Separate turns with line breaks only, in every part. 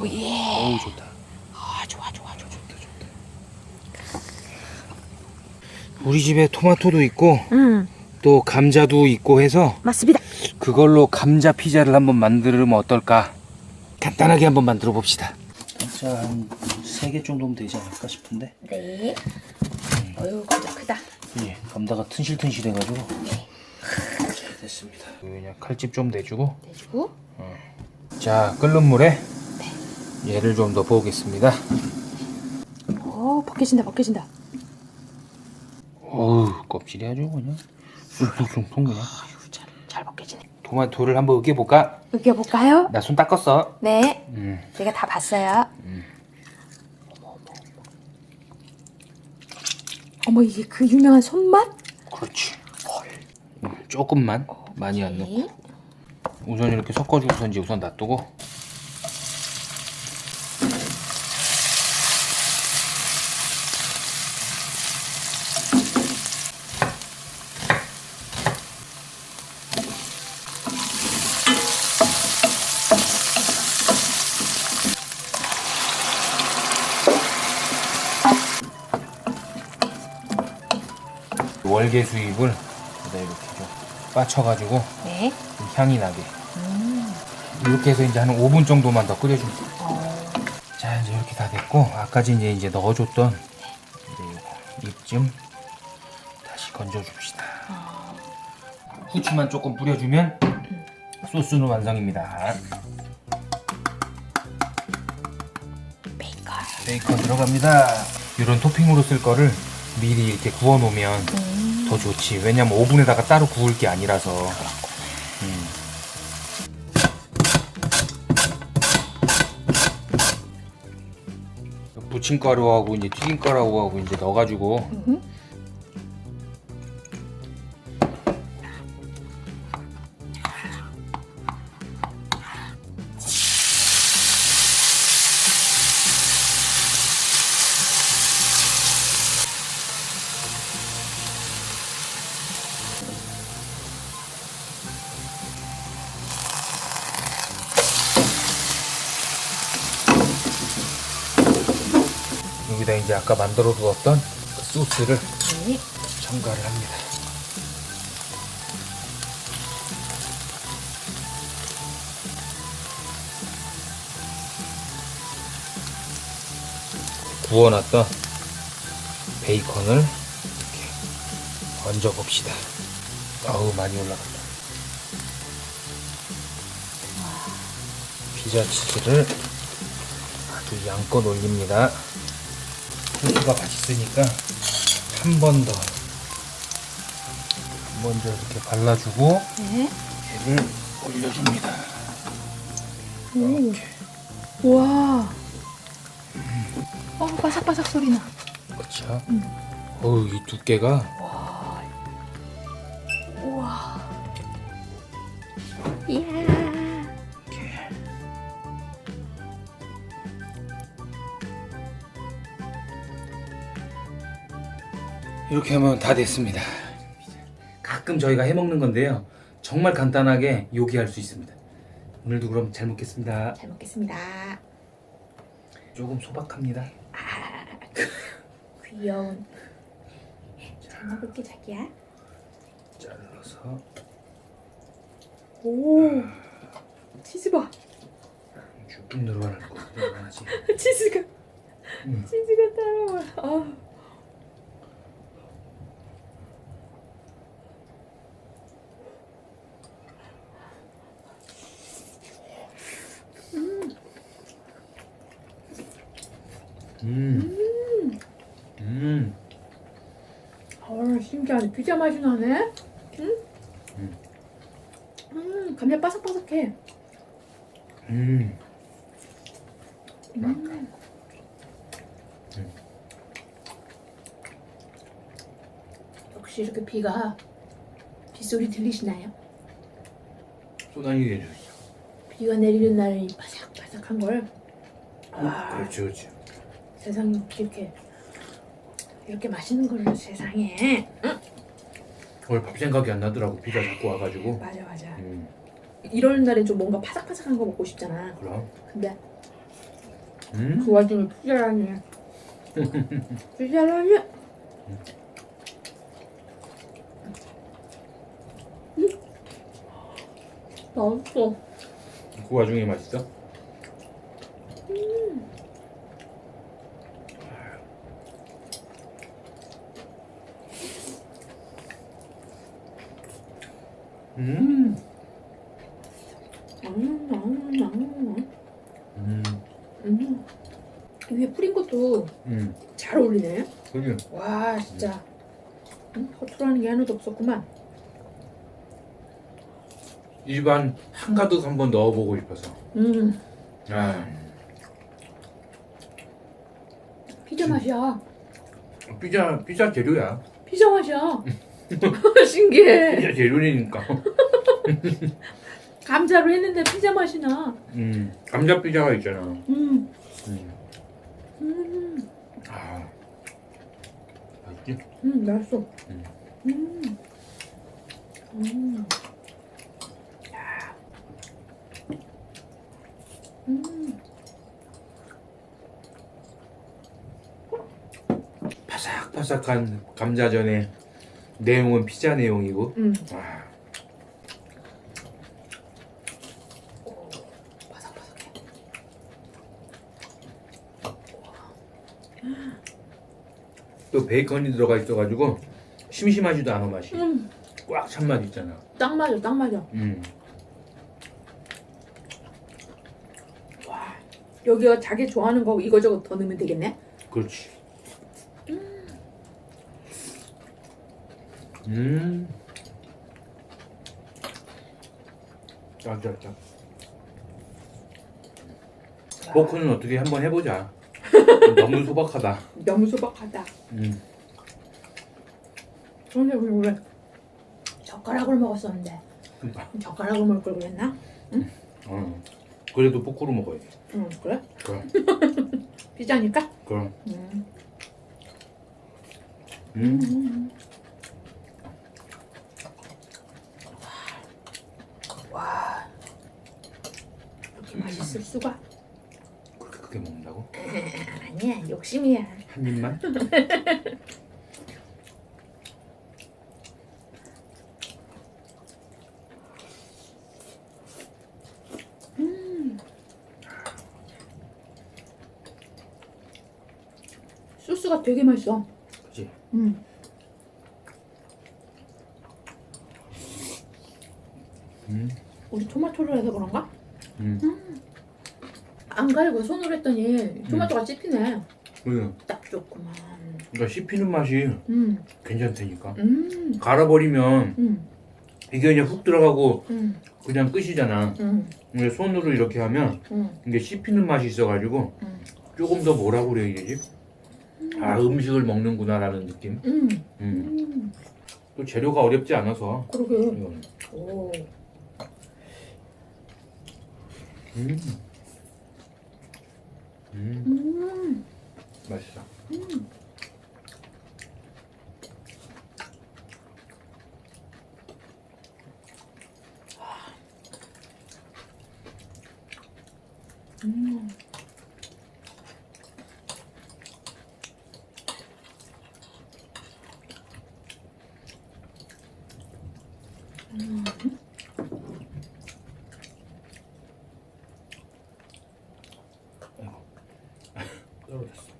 오 예.
어우 좋다.
아 좋아 좋아 좋아.
우리 집에 토마토도 있고
음
또 감자도 있고 해서
맞습니다.
그걸로 감자 피자를 한번 만들면 어떨까? 간단하게 한번 만들어 봅시다. 감자 한세개 정도면 되지 않을까 싶은데.
네. 어유 감자 크다.
예, 감자가 튼실튼실해가지고. 자, 됐습니다. 그냥 칼집 좀 내주고.
내주고.
자, 끓는 물에 얘를 좀더 부어보겠습니다.
오 벗겨진다 벗겨진다.
어우, 껍질이 아주 그냥 쑥쑥쑥 그냥.
아유 잘, 잘 벗겨지네.
토마토를 한번 으깨볼까?
으깨볼까요?
나 손 닦았어.
네.
음.
제가 다 봤어요. 어머 이게 그 유명한 손맛?
그렇지. 음, 조금만, 많이 안 넣고.
네.
우선 이렇게 섞어주고서 이제 우선 놔두고. 월계 수잎을 여기다 이렇게 좀 빠쳐가지고
네.
좀 향이 나게. 이렇게 해서 이제 한 5분 정도만 더 끓여줍니다
어,
자 이제 이렇게 다 됐고 아까 이제 이제 넣어줬던 이제 요거 잎좀 다시 건져줍시다. 후추만 조금 뿌려주면 소스는 완성입니다.
베이컨.
베이컨 들어갑니다. 이런 토핑으로 쓸 거를 미리 이렇게 구워 놓으면 더 좋지 왜냐면 오븐에다가 따로 구울 게 아니라서 음. 부침가루하고 이제 튀김가루하고 이제 넣어가지고 여기다 이제 아까 만들어 두었던 그 소스를
네.
첨가를 합니다. 구워놨던 베이컨을 이렇게 얹어 봅시다. 아우 많이 올라간다. 피자 치즈를 아주 양껏 올립니다. 소스가 맛있으니까 한 번 더 먼저 이렇게 발라주고
네.
얘를 올려줍니다.
오.
이렇게
와. 어 바삭바삭 소리 나.
그렇죠. 어우 이 두께가 이렇게 하면 다 됐습니다. 가끔 저희가 해 먹는 건데요. 정말 간단하게 요기할 수 있습니다. 오늘도 그럼 잘 먹겠습니다.
잘 먹겠습니다.
조금 소박합니다.
귀여운. 잘 먹을게 자기야.
잘라서
오. 치즈 봐.
쭉쭉 늘어나는 거.
치즈가.
음.
치즈가 따라와. 아.
음. 음.
아 신기하네. 피자 맛이 나네. 응?
음.
음 감자 바삭바삭해.
음.
음. 역시 이렇게 비가 빗소리 들리시나요?
쏟아내게 되죠.
비가 내리는 날에 이 바삭바삭한 걸
그렇죠, 그렇죠.
세상에 어떻게 이렇게 이렇게 맛있는 걸 세상에 응?
오늘 밥 생각이 안 나더라고 비가 자꾸 와가지고.
맞아 맞아
음.
이런 날에 좀 뭔가 바삭바삭한 거 먹고 싶잖아
그럼
근데
음.
그 와중에 피자라니. 피자라니. 음. 맛있어.
그 와중에 맛있어? 음.
음, 음, 음,
음.
음. 위에 뿌린 것도
음.
잘 어울리네.
그지?
와 진짜 음, 허투루하는 게 하나도 없었구만.
입안 한가득 한번 넣어보고 싶어서.
음,
아,
피자 맛이야.
피자 피자 재료야.
피자 맛이야. 신기해.
피자 재료니까.
감자로 했는데 피자 맛이 나.
음. 감자 피자가 있잖아.
음,
음.
음,
아. 맛있지?
음, 맛있어.
음.
음, 음, 야. 음,
바삭바삭한 감자전에 내용은 피자 내용이고.
음.
아.
오, 바삭바삭해.
또 베이컨이 들어가 있어가지고 심심하지도 않아 맛이.
음,
꽉 찬 맛 있잖아.
딱 맞아, 딱 맞아.
음.
와, 여기가 자기 좋아하는 거 이거저거 더 넣으면 되겠네.
그렇지. 음. 짝짝짝. 포크는 어떻게 한번 해보자. 너무 소박하다.
너무 소박하다.
음.
그런데 우리 왜 젓가락으로 먹었었는데
그러니까.
젓가락으로 먹을 걸 그랬나?
어. 그래도 포크로 먹어야 돼.
응, 그래?
그럼.
피자니까?
그럼.
음.
음.
음. 와, 이렇게 맛있을 수가?
크게 먹는다고?
아니야, 욕심이야.
한 입만?
소스가 되게 맛있어.
그치?
음.
음.
우리 토마토를 해서 그런가?
음.
안 갈고 손으로 했더니 토마토가 씹히네.
그래.
딱 좋구만.
그러니까 씹히는 맛이
음,
괜찮다니까.
음,
갈아버리면
음,
이게 그냥 훅 들어가고
음,
그냥 끝이잖아.
음,
근데 손으로 이렇게 하면
음,
이게 씹히는 맛이 있어가지고
음.
조금 더 뭐라고 그래야 되지? 아 음식을 먹는구나라는 느낌.
음,
음.
음.
또 재료가 어렵지 않아서
그러게.
이거는.
오,
음. 음.
음,
맛있어.
음. 음. 음.
떨어졌어.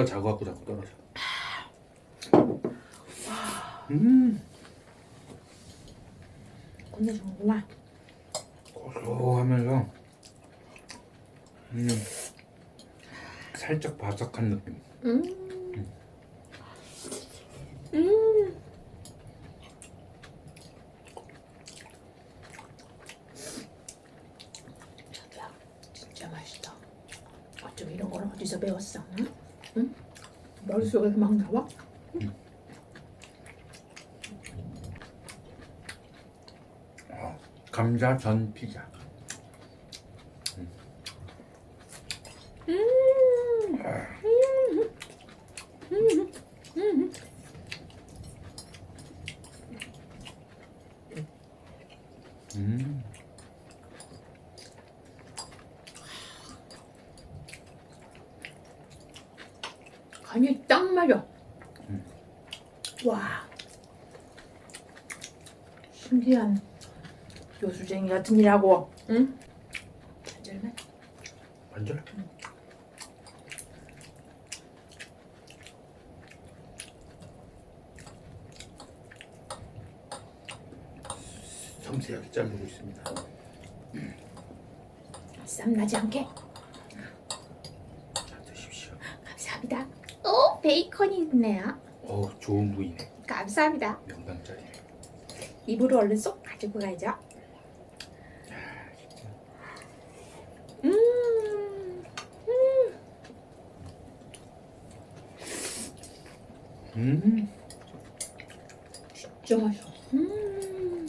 포크가 작아갖고 자꾸 떨어져. 음.
끝내주는구나.
고소하면서 음. 살짝 바삭한 느낌.
음. 음. 자기야, 진짜 맛있다. 어쩜 이런 걸 어디서 배웠어? 응? 응? 머릿속에서 막 나와?
감자 전 피자.
음.
음.
간이 딱 맞아.
음.
와. 신기한 요술쟁이 같은 일하고, 응? 반절만.
반절? 섬세하게 자르고 있습니다.
쌈 나지 않게.
자 드십시오.
감사합니다. 오, 베이컨이 있네요.
어 좋은 부위네.
감사합니다.
명당짜리네.
입으로 얼른 쏙 가지고 가야죠. 음,
음.
진짜 맛있어. 음.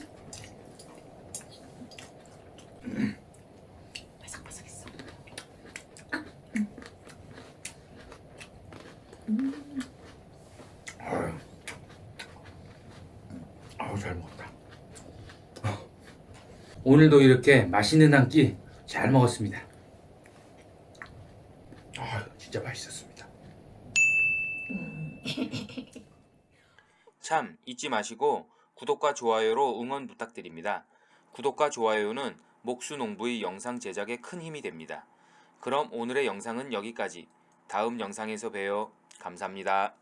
바삭바삭했어.
아유. 아우 잘 먹었다. 오늘도 이렇게 맛있는 한 끼 잘 먹었습니다. 아 진짜 맛있었습니다.
참 잊지 마시고 구독과 좋아요로 응원 부탁드립니다. 구독과 좋아요는 목수 농부의 영상 제작에 큰 힘이 됩니다. 그럼 오늘의 영상은 여기까지. 다음 영상에서 봬요. 감사합니다.